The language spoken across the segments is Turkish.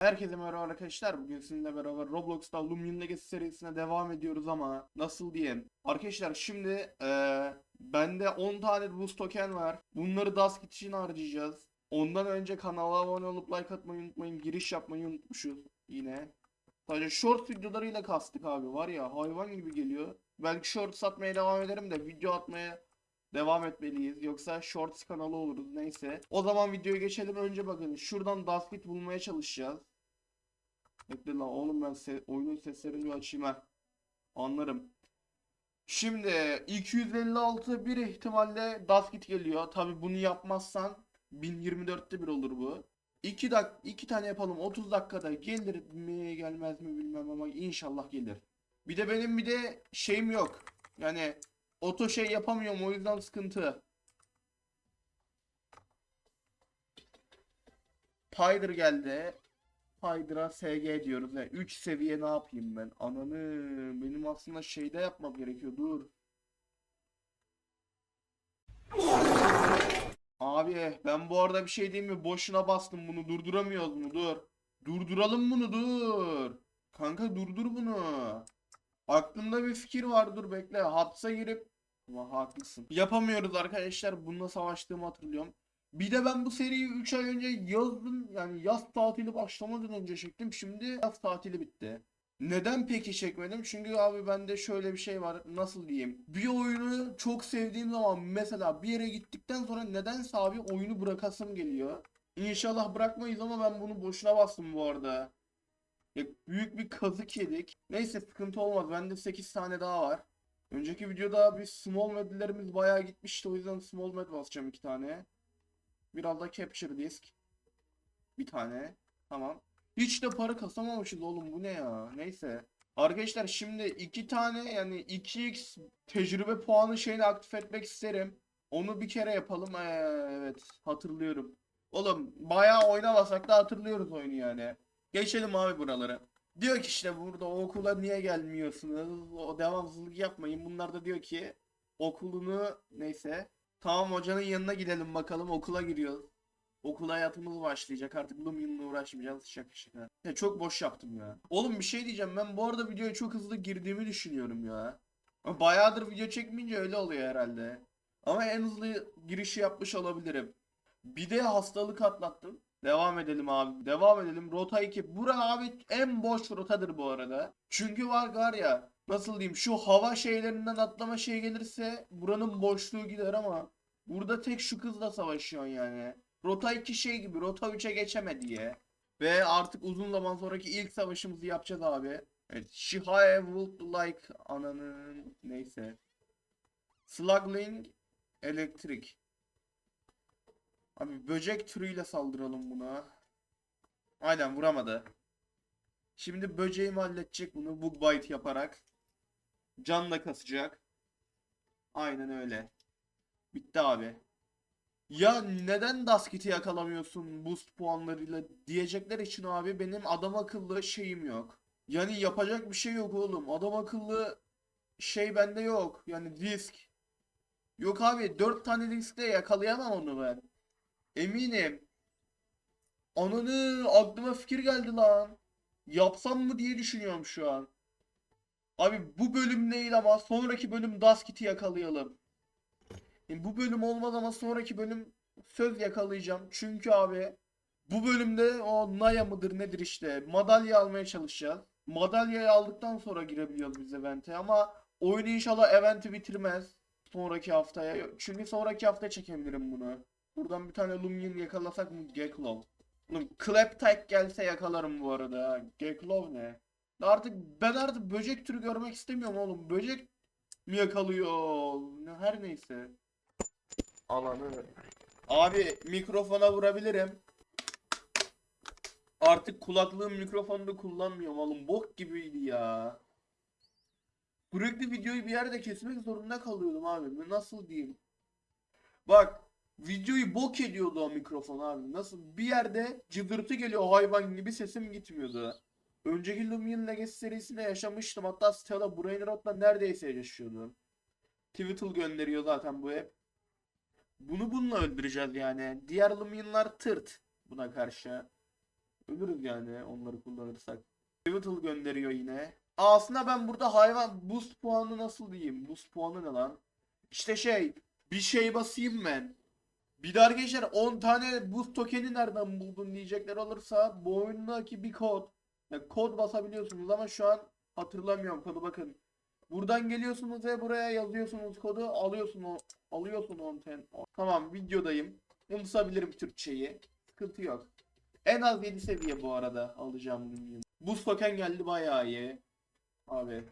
Herkese merhaba arkadaşlar. Bugün sizinle beraber Roblox'ta Lumion Legacy serisine devam ediyoruz ama nasıl diyeyim? Arkadaşlar şimdi eee bende 10 tane boost token var. Bunları Dustkit için harcayacağız. Ondan önce kanala abone olup like atmayı unutmayın. Giriş yapmayı unutmuşuz yine. Sadece short videolarıyla kastık abi var ya hayvan gibi geliyor. Belki short satmaya devam ederim de video atmaya devam etmeliyiz. Yoksa shorts kanalı oluruz neyse. O zaman videoya geçelim. Önce bakın şuradan Dustkit bulmaya çalışacağız. Bekle lan oğlum ben se oyunun seslerini açayım ha. Anlarım. Şimdi 256 bir ihtimalle Dustkit geliyor. Tabi bunu yapmazsan 1024'te bir olur bu. 2 dak 2 tane yapalım 30 dakikada gelir mi gelmez mi bilmem ama inşallah gelir. Bir de benim bir de şeyim yok. Yani oto şey yapamıyorum o yüzden sıkıntı. Pyder geldi. Pyder'a SG diyoruz. Yani 3 seviye ne yapayım ben? Ananı benim aslında şeyde yapmam gerekiyor. Dur. Abi ben bu arada bir şey diyeyim mi? Boşuna bastım bunu. Durduramıyoruz mu? Dur. Durduralım bunu dur. Kanka durdur bunu. Aklımda bir fikir var dur bekle. Hapse girip ama haklısın. Yapamıyoruz arkadaşlar. Bununla savaştığımı hatırlıyorum. Bir de ben bu seriyi 3 ay önce yazın yani yaz tatili başlamadan önce çektim. Şimdi yaz tatili bitti. Neden peki çekmedim? Çünkü abi bende şöyle bir şey var. Nasıl diyeyim? Bir oyunu çok sevdiğim zaman mesela bir yere gittikten sonra nedense abi oyunu bırakasım geliyor. İnşallah bırakmayız ama ben bunu boşuna bastım bu arada. Ya büyük bir kazık yedik. Neyse sıkıntı olmaz. Bende 8 tane daha var. Önceki videoda bir small medlerimiz bayağı gitmişti. O yüzden small med basacağım 2 tane. Biraz da capture disk. Bir tane. Tamam. Hiç de para kasamamışız oğlum bu ne ya? Neyse. Arkadaşlar şimdi iki tane yani 2x tecrübe puanı şeyini aktif etmek isterim. Onu bir kere yapalım. Ee, evet hatırlıyorum. Oğlum bayağı oynamasak da hatırlıyoruz oyunu yani. Geçelim abi buraları. Diyor ki işte burada okula niye gelmiyorsunuz? O devamsızlık yapmayın. Bunlar da diyor ki okulunu neyse. Tamam hocanın yanına gidelim bakalım okula giriyoruz. Okul hayatımız başlayacak artık Lumion'la uğraşmayacağız şaka şaka. Ya çok boş yaptım ya. Oğlum bir şey diyeceğim ben bu arada videoya çok hızlı girdiğimi düşünüyorum ya. Bayağıdır video çekmeyince öyle oluyor herhalde. Ama en hızlı girişi yapmış olabilirim. Bir de hastalık atlattım. Devam edelim abi. Devam edelim. Rota 2. Bura abi en boş rotadır bu arada. Çünkü var var ya nasıl diyeyim şu hava şeylerinden atlama şey gelirse buranın boşluğu gider ama burada tek şu kızla savaşıyorsun yani. Rota 2 şey gibi Rota 3'e geçeme diye. Ve artık uzun zaman sonraki ilk savaşımızı yapacağız abi. Evet. Shihaya would like ananın neyse. Slugling elektrik. Abi böcek türüyle saldıralım buna. Aynen vuramadı. Şimdi böceğim halledecek bunu bug bite yaparak. Canla kasacak. Aynen öyle. Bitti abi. Ya neden Duskit'i yakalamıyorsun boost puanlarıyla diyecekler için abi benim adam akıllı şeyim yok. Yani yapacak bir şey yok oğlum. Adam akıllı şey bende yok. Yani disk. Yok abi 4 tane diskle yakalayamam onu ben. Eminim. Ananı aklıma fikir geldi lan. Yapsam mı diye düşünüyorum şu an. Abi bu bölüm değil ama sonraki bölüm Duskit'i yakalayalım. Yani bu bölüm olmaz ama sonraki bölüm söz yakalayacağım. Çünkü abi bu bölümde o Naya mıdır nedir işte madalya almaya çalışacağız. Madalyayı aldıktan sonra girebiliyoruz biz event'e ama oyun inşallah event'i bitirmez sonraki haftaya. Çünkü sonraki hafta çekebilirim bunu. Buradan bir tane Lumion yakalasak mı? Geklow. Oğlum Claptag gelse yakalarım bu arada. Geklow ne? Artık ben artık böcek türü görmek istemiyorum oğlum. Böcek mi yakalıyor? Ne- Her neyse. Alanı. Abi mikrofona vurabilirim. Artık kulaklığım mikrofonunu kullanmıyorum oğlum. Bok gibiydi ya. Sürekli videoyu bir yerde kesmek zorunda kalıyordum abi. Nasıl diyeyim? Bak videoyu bok ediyordu o mikrofon abi. Nasıl bir yerde cıvırtı geliyor hayvan gibi sesim gitmiyordu. Önceki Lumion Legacy serisinde yaşamıştım. Hatta Stella Brainrot'la neredeyse yaşıyordum. Twitter gönderiyor zaten bu hep. Bunu bununla öldüreceğiz yani. Diğer Lumion'lar tırt buna karşı. Ölürüz yani onları kullanırsak. Pivotal gönderiyor yine. Aslında ben burada hayvan boost puanı nasıl diyeyim? Boost puanı ne lan? İşte şey bir şey basayım ben. Bir de arkadaşlar 10 tane boost tokeni nereden buldun diyecekler olursa bu oyundaki bir kod. Yani kod basabiliyorsunuz ama şu an hatırlamıyorum kodu bakın. Buradan geliyorsunuz ve buraya yazıyorsunuz kodu alıyorsun o alıyorsun 10 ten. Tamam videodayım. Unutabilirim Türkçeyi. Sıkıntı yok. En az 7 seviye bu arada alacağım bunu. Buz token geldi bayağı iyi. Abi.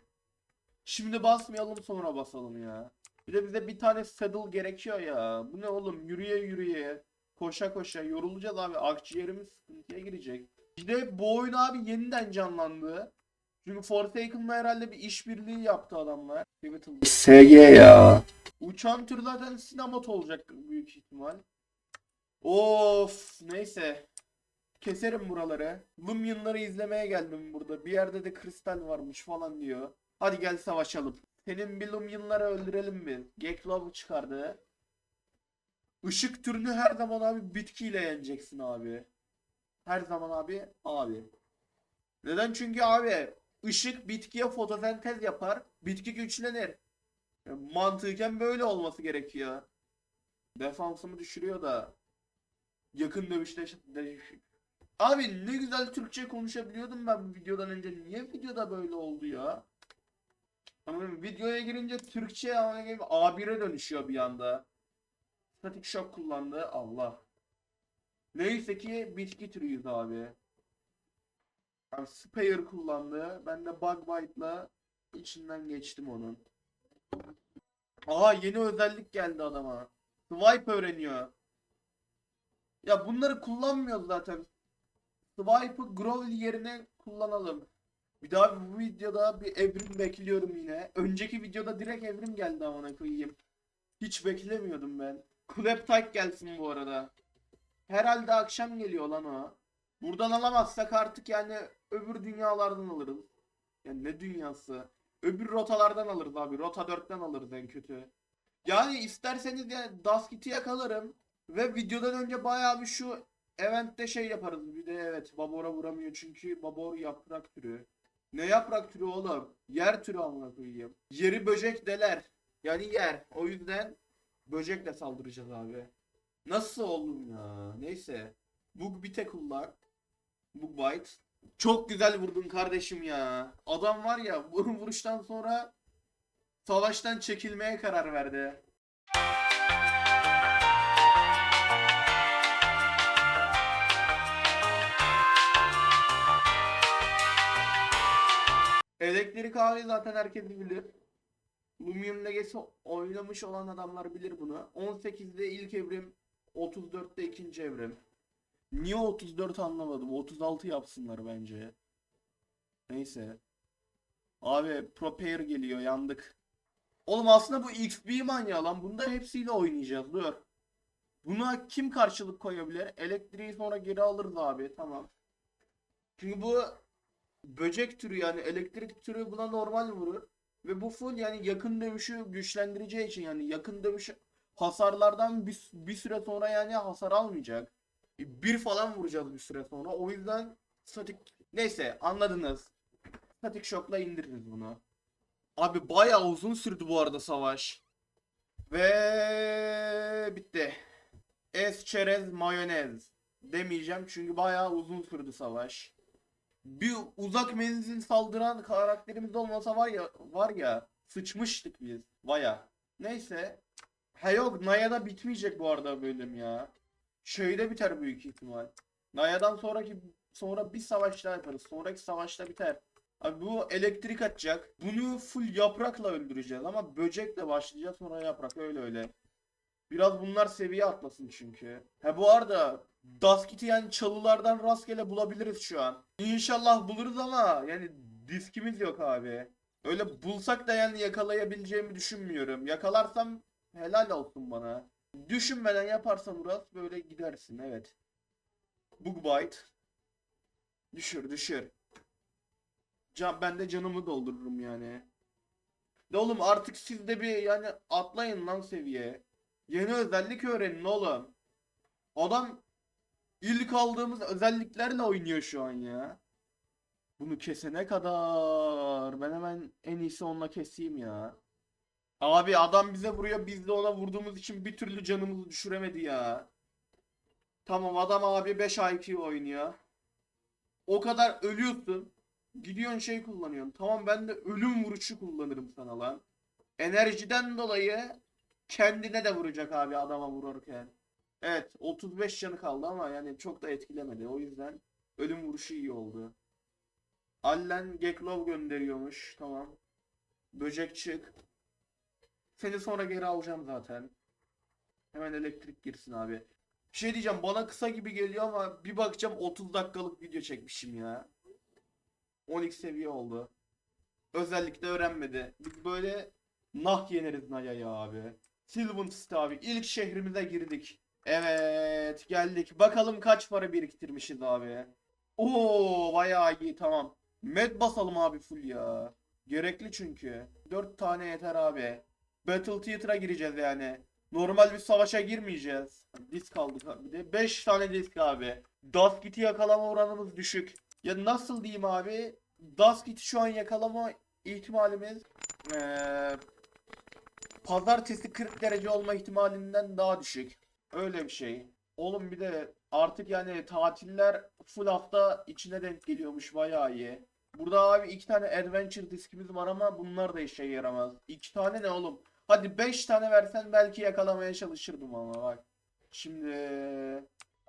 Şimdi basmayalım sonra basalım ya. Bir de bize bir tane saddle gerekiyor ya. Bu ne oğlum yürüye yürüye. Koşa koşa yorulacağız abi. Akciğerimiz sıkıntıya girecek. De bu oyun abi yeniden canlandı. Çünkü Forsaken'la herhalde bir işbirliği yaptı adamlar. SG ya. Uçan tür zaten sinemot olacak büyük ihtimal. Of neyse. Keserim buraları. Lumia'ları izlemeye geldim burada. Bir yerde de kristal varmış falan diyor. Hadi gel savaşalım. Senin bir Lumia'ları öldürelim biz. Geklov'u çıkardı. Işık türünü her zaman abi bitkiyle yeneceksin abi. Her zaman abi abi. Neden? Çünkü abi ışık bitkiye fotosentez yapar. Bitki güçlenir. Ya, Mantıken böyle olması gerekiyor. Defansımı düşürüyor da yakın dövüşte Abi ne güzel Türkçe konuşabiliyordum ben videodan önce. Niye videoda böyle oldu ya? Ama videoya girince Türkçe ama gibi A1'e dönüşüyor bir anda. Static Shock kullandı. Allah. Neyse ki bitki türüyüz abi. Abi Spare kullandı. Ben de Bug Bite'la içinden geçtim onun. Aa yeni özellik geldi adama. Swipe öğreniyor. Ya bunları kullanmıyoruz zaten. Swipe'ı Growl yerine kullanalım. Bir daha bu videoda bir evrim bekliyorum yine. Önceki videoda direkt evrim geldi amına koyayım. Hiç beklemiyordum ben. Claptype gelsin bu arada. Herhalde akşam geliyor lan o. Buradan alamazsak artık yani öbür dünyalardan alırız. Yani ne dünyası? Öbür rotalardan alırız abi. Rota 4'ten alırız en kötü. Yani isterseniz yani Duskit'i yakalarım. Ve videodan önce bayağı bir şu eventte şey yaparız. Bir de evet Babor'a vuramıyor çünkü Babor yaprak türü. Ne yaprak türü oğlum? Yer türü amına koyayım. Yeri böcek deler. Yani yer. O yüzden böcekle saldıracağız abi. Nasıl oğlum ya? Neyse. Bug bite kullan. Bug bite. Çok güzel vurdun kardeşim ya. Adam var ya bu vuruştan sonra savaştan çekilmeye karar verdi. Elektrik abi zaten herkes bilir. Lumion Legacy oynamış olan adamlar bilir bunu. 18'de ilk evrim, 34'te ikinci evrim. Niye 34 anlamadım. 36 yapsınlar bence. Neyse. Abi Propair geliyor yandık. Oğlum aslında bu XP manyağı lan. Bunda hepsiyle oynayacağız. Dur. Buna kim karşılık koyabilir? Elektriği sonra geri alırız abi. Tamam. Çünkü bu böcek türü yani elektrik türü buna normal vurur. Ve bu full yani yakın dövüşü güçlendireceği için yani yakın dövüş hasarlardan bir, bir süre sonra yani hasar almayacak. Bir falan vuracağız bir süre sonra. O yüzden statik neyse anladınız. Statik şokla indiririz bunu. Abi bayağı uzun sürdü bu arada savaş. Ve bitti. Es çerez mayonez demeyeceğim çünkü bayağı uzun sürdü savaş. Bir uzak menzil saldıran karakterimiz olmasa var ya var ya sıçmıştık biz. Baya. Neyse. Ha yok Naya'da bitmeyecek bu arada bölüm ya. Şeyde biter büyük ihtimal. Naya'dan sonraki sonra bir savaş daha yaparız. Sonraki savaşta biter. Abi bu elektrik atacak. Bunu full yaprakla öldüreceğiz ama böcekle başlayacağız sonra yaprak öyle öyle. Biraz bunlar seviye atlasın çünkü. Ha bu arada Duskit'i yani çalılardan rastgele bulabiliriz şu an. İnşallah buluruz ama yani diskimiz yok abi. Öyle bulsak da yani yakalayabileceğimi düşünmüyorum. Yakalarsam helal olsun bana. Düşünmeden yaparsan Uras böyle gidersin evet. Bug bite. Düşür düşür. Can, ben de canımı doldururum yani. De oğlum artık siz de bir yani atlayın lan seviye. Yeni özellik öğrenin oğlum. Adam İlk aldığımız özelliklerle oynuyor şu an ya. Bunu kesene kadar ben hemen en iyisi onunla keseyim ya. Abi adam bize vuruyor biz de ona vurduğumuz için bir türlü canımızı düşüremedi ya. Tamam adam abi 5 IQ oynuyor. O kadar ölüyorsun. Gidiyorsun şey kullanıyorsun. Tamam ben de ölüm vuruşu kullanırım sana lan. Enerjiden dolayı kendine de vuracak abi adama vururken. Evet 35 canı kaldı ama yani çok da etkilemedi. O yüzden ölüm vuruşu iyi oldu. Allen Geklov gönderiyormuş. Tamam. Böcek çık. Seni sonra geri alacağım zaten. Hemen elektrik girsin abi. Bir şey diyeceğim bana kısa gibi geliyor ama bir bakacağım 30 dakikalık video çekmişim ya. 12 seviye oldu. Özellikle öğrenmedi. Biz böyle nah yeneriz Naya'ya abi. Sylvan abi. İlk şehrimize girdik. Evet geldik. Bakalım kaç para biriktirmişiz abi. Oo bayağı iyi tamam. Med basalım abi full ya. Gerekli çünkü. 4 tane yeter abi. Battle Theater'a gireceğiz yani. Normal bir savaşa girmeyeceğiz. Disk aldık bir de. 5 tane disk abi. Duskit'i yakalama oranımız düşük. Ya nasıl diyeyim abi? Duskit'i şu an yakalama ihtimalimiz eee pazartesi 40 derece olma ihtimalinden daha düşük. Öyle bir şey. Oğlum bir de artık yani tatiller full hafta içine denk geliyormuş bayağı iyi. Burada abi iki tane adventure diskimiz var ama bunlar da işe yaramaz. İki tane ne oğlum? Hadi beş tane versen belki yakalamaya çalışırdım ama bak. Şimdi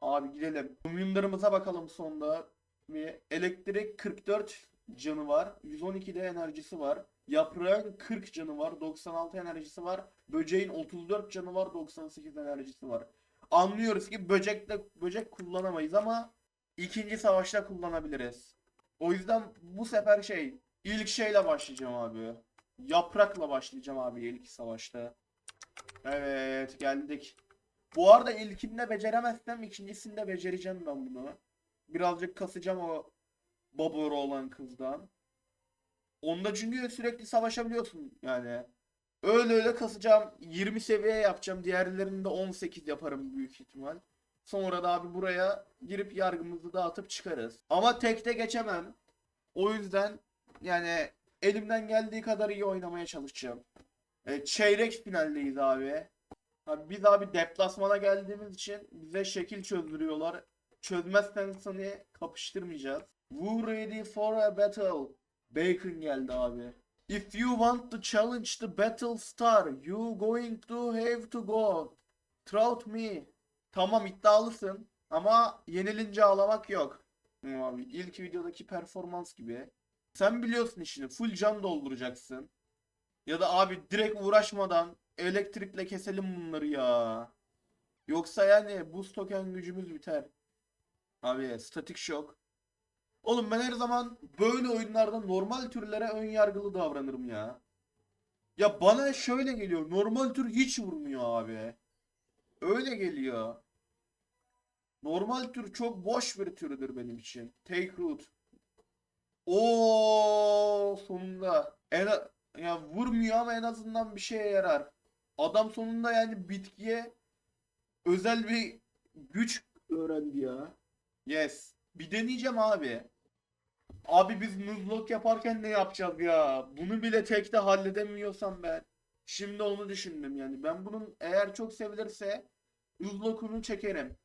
abi gidelim. Oyunlarımıza bakalım sonda. Bir elektrik 44 canı var. 112 de enerjisi var. Yaprağın 40 canı var. 96 enerjisi var. Böceğin 34 canı var. 98 enerjisi var. Anlıyoruz ki böcekle böcek kullanamayız ama ikinci savaşta kullanabiliriz. O yüzden bu sefer şey ilk şeyle başlayacağım abi. Yaprakla başlayacağım abi ilk savaşta. Evet geldik. Bu arada ilkinde beceremezsem ikincisinde becereceğim ben bunu. Birazcık kasacağım o baburu olan kızdan. Onda çünkü sürekli savaşabiliyorsun yani. Öyle öyle kasacağım. 20 seviye yapacağım. Diğerlerini de 18 yaparım büyük ihtimal. Sonra da abi buraya girip yargımızı dağıtıp çıkarız. Ama tekte geçemem. O yüzden yani elimden geldiği kadar iyi oynamaya çalışacağım. E, çeyrek finaldeyiz abi. Abi biz abi deplasmana geldiğimiz için bize şekil çözdürüyorlar. Çözmezsen seni kapıştırmayacağız. Who ready for a battle? Bacon geldi abi. If you want to challenge the battle star, you going to have to go. Trout me. Tamam iddialısın ama yenilince ağlamak yok. Abi ilk videodaki performans gibi. Sen biliyorsun işini. Full can dolduracaksın. Ya da abi direkt uğraşmadan elektrikle keselim bunları ya. Yoksa yani boost token gücümüz biter. Abi statik şok. Oğlum ben her zaman böyle oyunlarda normal türlere ön yargılı davranırım ya. Ya bana şöyle geliyor. Normal tür hiç vurmuyor abi. Öyle geliyor. Normal tür çok boş bir türüdür benim için. Take root. Oo sonunda. En, ya vurmuyor ama en azından bir şeye yarar. Adam sonunda yani bitkiye özel bir güç öğrendi ya. Yes. Bir deneyeceğim abi. Abi biz nuzlok yaparken ne yapacağız ya? Bunu bile tekte halledemiyorsam ben. Şimdi onu düşündüm yani. Ben bunun eğer çok sevilirse nuzlokunu çekerim.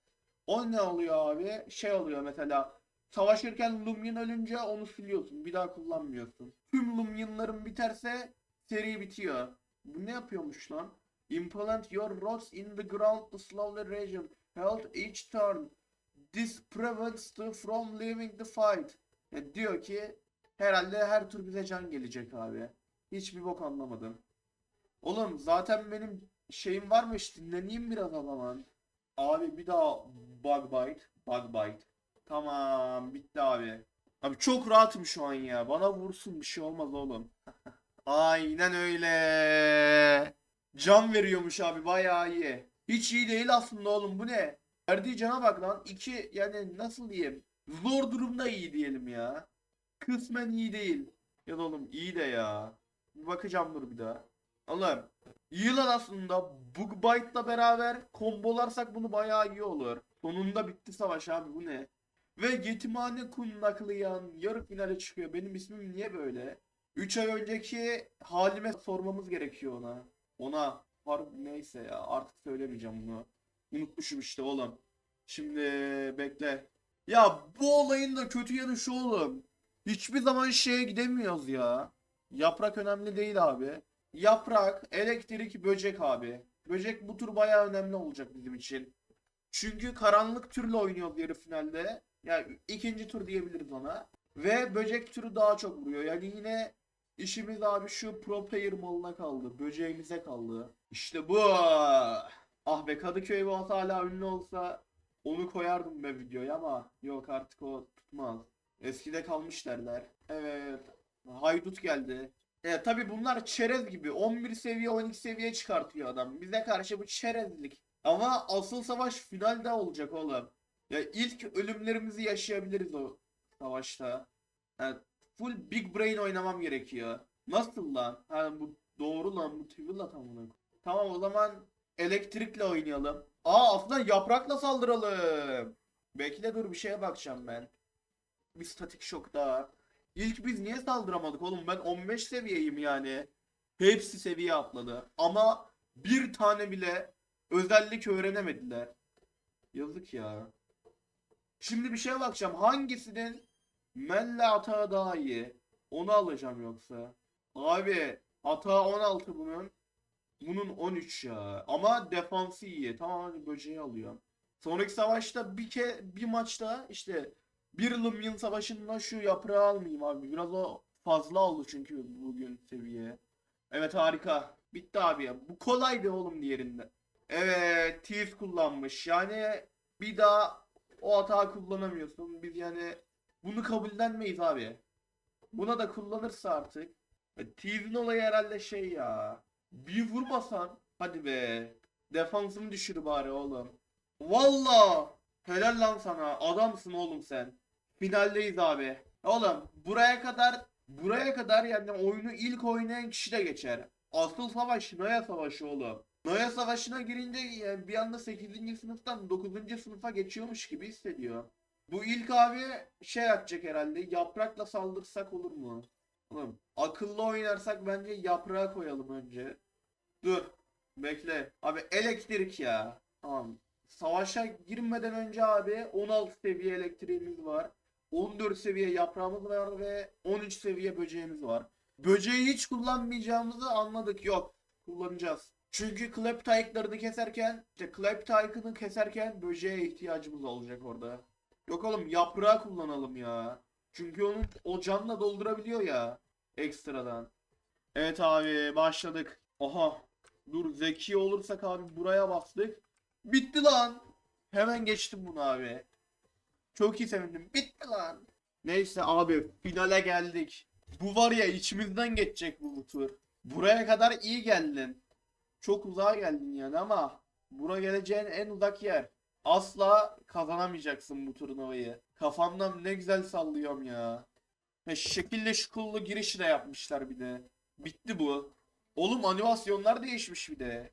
O ne oluyor abi? Şey oluyor mesela. Savaşırken Lumion ölünce onu siliyorsun. Bir daha kullanmıyorsun. Tüm Lumion'ların biterse seri bitiyor. Bu ne yapıyormuş lan? Implant your rods in the ground to slow the region. Held each turn. This prevents the from leaving the fight. Ya diyor ki herhalde her tur bize can gelecek abi. Hiçbir bok anlamadım. Oğlum zaten benim şeyim varmış dinleneyim biraz o zaman. Abi bir daha bug bite. Bug bite. Tamam bitti abi. Abi çok rahatım şu an ya. Bana vursun bir şey olmaz oğlum. Aynen öyle. Can veriyormuş abi bayağı iyi. Hiç iyi değil aslında oğlum bu ne? Verdiği cana bak lan. İki yani nasıl diyeyim? Zor durumda iyi diyelim ya. Kısmen iyi değil. Ya oğlum iyi de ya. Bakacağım dur bir daha. Oğlum iyi lan aslında. Bug Bite'la beraber kombolarsak bunu bayağı iyi olur. Sonunda bitti savaş abi bu ne? Ve yetimhane kundaklayan yarı finale çıkıyor. Benim ismim niye böyle? 3 ay önceki halime sormamız gerekiyor ona. Ona harbi neyse ya artık söylemeyeceğim bunu. Unutmuşum işte oğlum. Şimdi bekle. Ya bu olayın da kötü yanı şu oğlum. Hiçbir zaman şeye gidemiyoruz ya. Yaprak önemli değil abi. Yaprak, elektrik, böcek abi. Böcek bu tur bayağı önemli olacak bizim için. Çünkü karanlık türle oynuyoruz yarı finalde. Yani ikinci tur diyebiliriz ona. Ve böcek türü daha çok vuruyor. Yani yine işimiz abi şu pro player malına kaldı. Böceğimize kaldı. İşte bu. Ah be Kadıköy Boğaz hala ünlü olsa onu koyardım be videoya ama yok artık o tutmaz. Eskide kalmış derler. Evet. Haydut geldi. E tabi bunlar çerez gibi. 11 seviye 12 seviye çıkartıyor adam. Bize karşı bu çerezlik. Ama asıl savaş finalde olacak oğlum. Ya ilk ölümlerimizi yaşayabiliriz o savaşta. Yani full big brain oynamam gerekiyor. Nasıl lan? Ha bu doğru lan bu Twilla tam bunu. Tamam o zaman elektrikle oynayalım. Aa aslında yaprakla saldıralım. Bekle dur bir şeye bakacağım ben. Bir statik şok daha. İlk biz niye saldıramadık oğlum? Ben 15 seviyeyim yani. Hepsi seviye atladı. Ama bir tane bile özellik öğrenemediler. Yazık ya. Şimdi bir şeye bakacağım. Hangisinin Melle atağı daha iyi? Onu alacağım yoksa. Abi atağı 16 bunun. Bunun 13 ya. Ama defansı iyi. Tamam böceği alıyorum. Sonraki savaşta bir ke bir maçta işte bir Lumyan savaşında şu yaprağı almayayım abi. Biraz o fazla oldu çünkü bugün seviye. Evet harika. Bitti abi ya. Bu kolaydı oğlum diğerinde. Evet, Thief kullanmış. Yani bir daha o hata kullanamıyorsun. Biz yani bunu kabullenmeyiz abi. Buna da kullanırsa artık. E, Thief'in olayı herhalde şey ya. Bir vurmasan hadi be. Defansımı düşür bari oğlum. Valla helal lan sana. Adamsın oğlum sen. Finaldeyiz abi. Oğlum buraya kadar buraya kadar yani oyunu ilk oynayan kişi de geçer. Asıl savaş Naya Savaşı oğlum. Naya Savaşı'na girince yani bir anda 8. sınıftan 9. sınıfa geçiyormuş gibi hissediyor. Bu ilk abi şey yapacak herhalde. Yaprakla saldırsak olur mu? Oğlum akıllı oynarsak bence yaprağı koyalım önce. Dur. Bekle. Abi elektrik ya. Tamam. Savaşa girmeden önce abi 16 seviye elektriğimiz var. 14 seviye yaprağımız var ve 13 seviye böceğimiz var. Böceği hiç kullanmayacağımızı anladık. Yok. Kullanacağız. Çünkü clap tyke'larını keserken, işte clap keserken böceğe ihtiyacımız olacak orada. Yok oğlum yaprağı kullanalım ya. Çünkü onun o canla doldurabiliyor ya ekstradan. Evet abi başladık. Aha. Dur zeki olursak abi buraya bastık. Bitti lan. Hemen geçtim bunu abi. Çok iyi sevindim. Bitti lan. Neyse abi finale geldik. Bu var ya içimizden geçecek bu tur. Buraya kadar iyi geldin. Çok uzağa geldin yani ama bura geleceğin en uzak yer. Asla kazanamayacaksın bu turnuvayı. Kafamdan ne güzel sallıyorum ya. He, şekilli şukullu girişi de yapmışlar bir de. Bitti bu. Oğlum animasyonlar değişmiş bir de.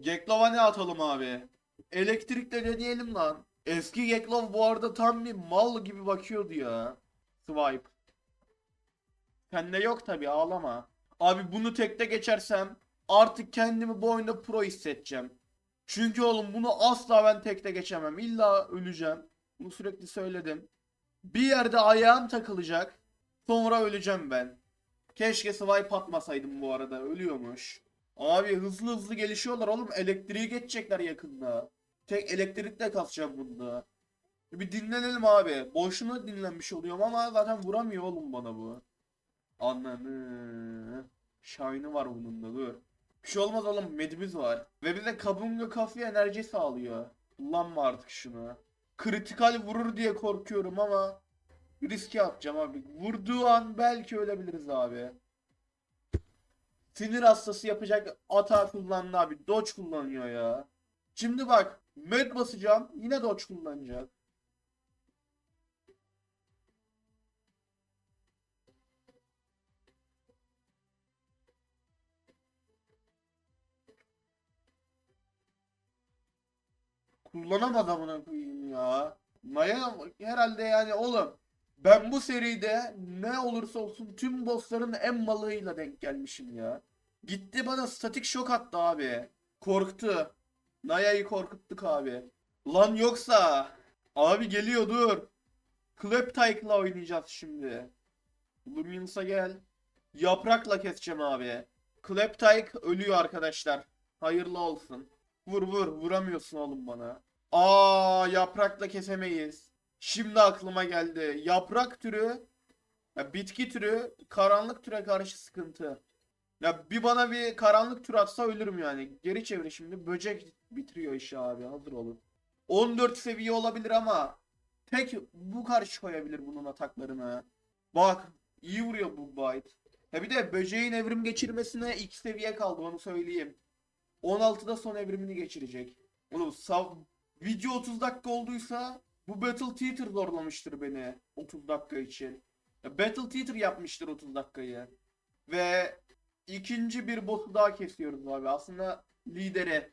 Geklova ne atalım abi? Elektrikle deneyelim lan. Eski Geklov bu arada tam bir mal gibi bakıyordu ya. Swipe. Sende yok tabi ağlama. Abi bunu tekte geçersem artık kendimi bu oyunda pro hissedeceğim. Çünkü oğlum bunu asla ben tekte geçemem. İlla öleceğim. Bunu sürekli söyledim. Bir yerde ayağım takılacak. Sonra öleceğim ben. Keşke swipe atmasaydım bu arada. Ölüyormuş. Abi hızlı hızlı gelişiyorlar oğlum. Elektriği geçecekler yakında. Tek elektrikle kasacağım bunda. Bir dinlenelim abi. Boşuna dinlenmiş oluyorum ama zaten vuramıyor oğlum bana bu. Ananı. Shine'ı var bunun da dur. Bir şey olmaz oğlum medimiz var. Ve bize kabunga kafi enerji sağlıyor. Kullanma artık şunu. Kritikal vurur diye korkuyorum ama riske atacağım abi. Vurduğu an belki ölebiliriz abi. Sinir hastası yapacak ata kullandı abi. Dodge kullanıyor ya. Şimdi bak med basacağım yine dodge kullanacak. Kullanamaz amına koyayım ya. Naya herhalde yani oğlum. Ben bu seride ne olursa olsun tüm bossların en malıyla denk gelmişim ya. Gitti bana statik şok attı abi. Korktu. Naya'yı korkuttuk abi. Lan yoksa. Abi geliyor dur. Kleptyke'la oynayacağız şimdi. Luminos'a gel. Yaprakla keseceğim abi. Kleptyke ölüyor arkadaşlar. Hayırlı olsun. Vur vur. Vuramıyorsun oğlum bana. Aa yaprakla kesemeyiz. Şimdi aklıma geldi. Yaprak türü, ya bitki türü, karanlık türe karşı sıkıntı. Ya bir bana bir karanlık tür atsa ölürüm yani. Geri çevir şimdi. Böcek bitiriyor işi abi. Hazır olun. 14 seviye olabilir ama tek bu karşı koyabilir bunun ataklarını. Bak iyi vuruyor bu bite. Ya bir de böceğin evrim geçirmesine ilk seviye kaldı onu söyleyeyim. 16'da son evrimini geçirecek. Oğlum sav video 30 dakika olduysa bu Battle Theater zorlamıştır beni 30 dakika için. Battle Theater yapmıştır 30 dakikayı. Ve ikinci bir boss'u daha kesiyoruz abi. Aslında lideri.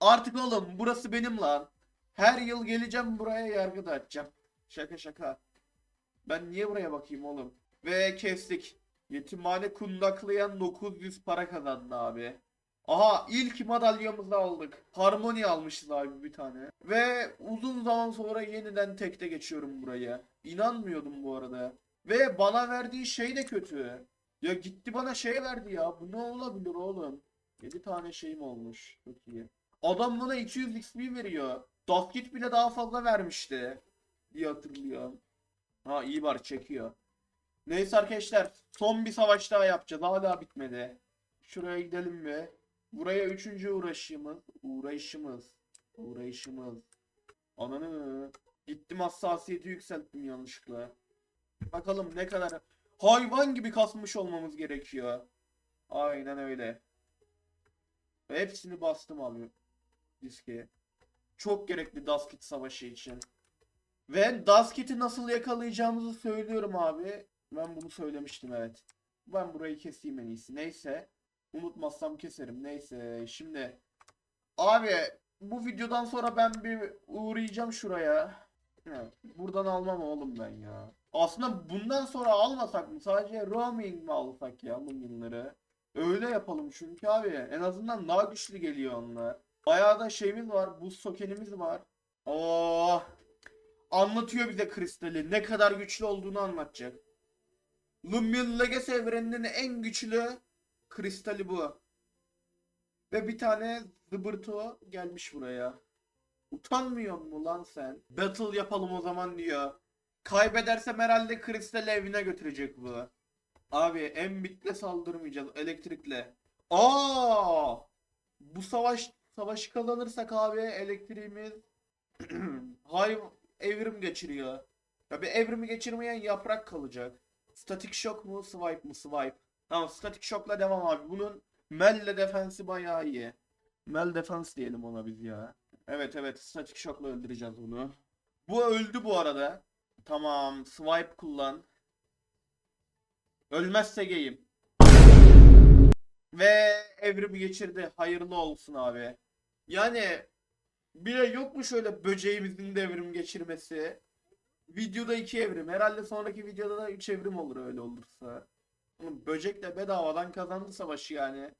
Artık oğlum burası benim lan. Her yıl geleceğim buraya yargı dağıtacağım. Şaka şaka. Ben niye buraya bakayım oğlum? Ve kestik. Yetimhane kundaklayan 900 para kazandı abi. Aha ilk madalyamızı aldık. Harmony almışız abi bir tane. Ve uzun zaman sonra yeniden tekte geçiyorum buraya. İnanmıyordum bu arada. Ve bana verdiği şey de kötü. Ya gitti bana şey verdi ya. Bu ne olabilir oğlum? 7 tane şeyim olmuş. Çok iyi. Adam bana 200 XP veriyor. Dustkit bile daha fazla vermişti. diye hatırlıyorum. Ha iyi var çekiyor. Neyse arkadaşlar son bir savaş daha yapacağız. Hala bitmedi. Şuraya gidelim mi? Buraya üçüncü uğraşımız. Uğraşımız. Uğraşımız. Ananı. Gittim hassasiyeti yükselttim yanlışlıkla. Bakalım ne kadar hayvan gibi kasmış olmamız gerekiyor. Aynen öyle. Hepsini bastım abi. Diske. Çok gerekli Dustkit savaşı için. Ve Dustkit'i nasıl yakalayacağımızı söylüyorum abi. Ben bunu söylemiştim evet. Ben burayı keseyim en iyisi. Neyse. Unutmazsam keserim. Neyse. Şimdi. Abi bu videodan sonra ben bir uğrayacağım şuraya. Evet, buradan almam oğlum ben ya. Aslında bundan sonra almasak mı? Sadece roaming mi alsak ya bunları? Öyle yapalım çünkü abi. En azından daha güçlü geliyor onlar. Bayağı da şeyimiz var. Buz sokenimiz var. Oo. Anlatıyor bize kristali. Ne kadar güçlü olduğunu anlatacak. Lumion Legacy evreninin en güçlü kristali bu. Ve bir tane zıbırto gelmiş buraya. Utanmıyor mu lan sen? Battle yapalım o zaman diyor. Kaybedersem herhalde kristali evine götürecek bu. Abi embitle saldırmayacağız elektrikle. Aa! Bu savaş savaşı kazanırsak abi elektriğimiz hay evrim geçiriyor. Ya bir evrimi geçirmeyen yaprak kalacak. Statik şok mu swipe mu swipe. Tamam statik şokla devam abi. Bunun Mel'le defensi bayağı iyi. Mel defense diyelim ona biz ya. Evet evet statik şokla öldüreceğiz bunu. Bu öldü bu arada. Tamam swipe kullan. Ölmezse geyim. Ve evrimi geçirdi. Hayırlı olsun abi. Yani bile yok mu şöyle böceğimizin de evrim geçirmesi? Videoda iki evrim. Herhalde sonraki videoda da üç evrim olur öyle olursa. Oğlum böcekle bedavadan kazandı savaşı yani.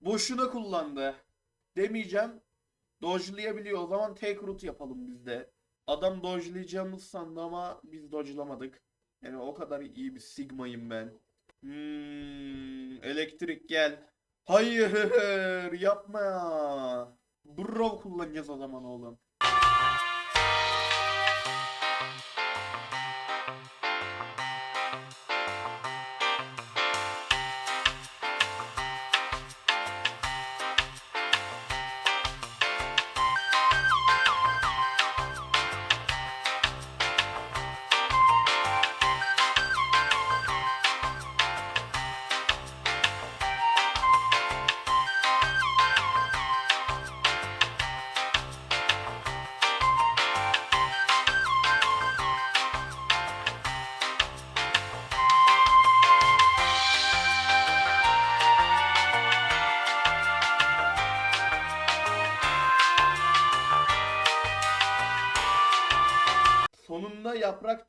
Boşuna kullandı. Demeyeceğim. Dodge'layabiliyor. O zaman take route yapalım biz de. Adam dodge'layacağımız sandı ama biz dodge'lamadık. Yani o kadar iyi bir sigmayım ben. Hmm, elektrik gel. Hayır yapma ya. Kullanacağız o zaman oğlum.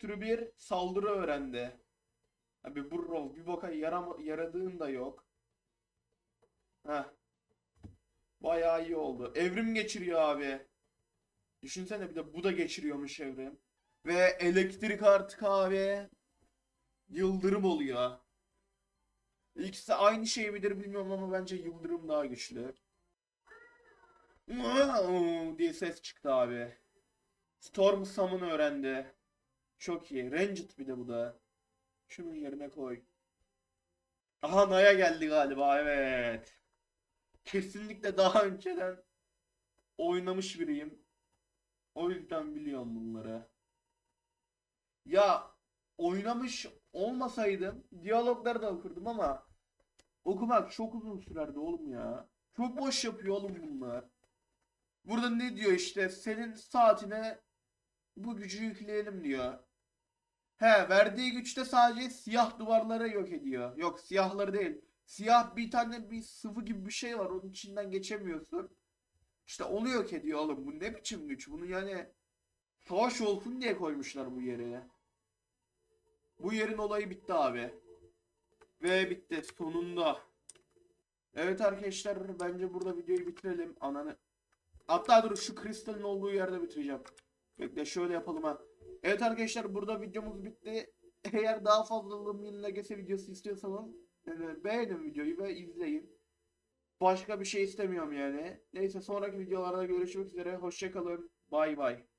Türü bir saldırı öğrendi. Abi Burrow bir boka yaram yaradığın da yok. Heh. Bayağı iyi oldu. Evrim geçiriyor abi. Düşünsene bir de bu da geçiriyormuş evrim. Ve elektrik artık abi. Yıldırım oluyor. İkisi aynı şey midir bilmiyorum ama bence yıldırım daha güçlü. Diye ses çıktı abi. Storm Summon öğrendi. Çok iyi. Ranged bir de bu da. Şunun yerine koy. Aha Naya geldi galiba evet. Kesinlikle daha önceden oynamış biriyim. O yüzden biliyorum bunları. Ya oynamış olmasaydım diyalogları da okurdum ama okumak çok uzun sürerdi oğlum ya. Çok boş yapıyor oğlum bunlar. Burada ne diyor işte senin saatine bu gücü yükleyelim diyor. He verdiği güçte sadece siyah duvarları yok ediyor. Yok siyahları değil. Siyah bir tane bir sıvı gibi bir şey var. Onun içinden geçemiyorsun. İşte onu yok ediyor oğlum. Bu ne biçim güç? Bunu yani savaş olsun diye koymuşlar bu yere. Bu yerin olayı bitti abi. Ve bitti sonunda. Evet arkadaşlar bence burada videoyu bitirelim. Ananı. Hatta dur şu kristalin olduğu yerde bitireceğim. Bekle şöyle yapalım ha. Evet arkadaşlar burada videomuz bitti. Eğer daha fazla Lumion Legacy videosu istiyorsanız e, beğenin videoyu ve izleyin. Başka bir şey istemiyorum yani. Neyse sonraki videolarda görüşmek üzere. Hoşçakalın. Bay bay.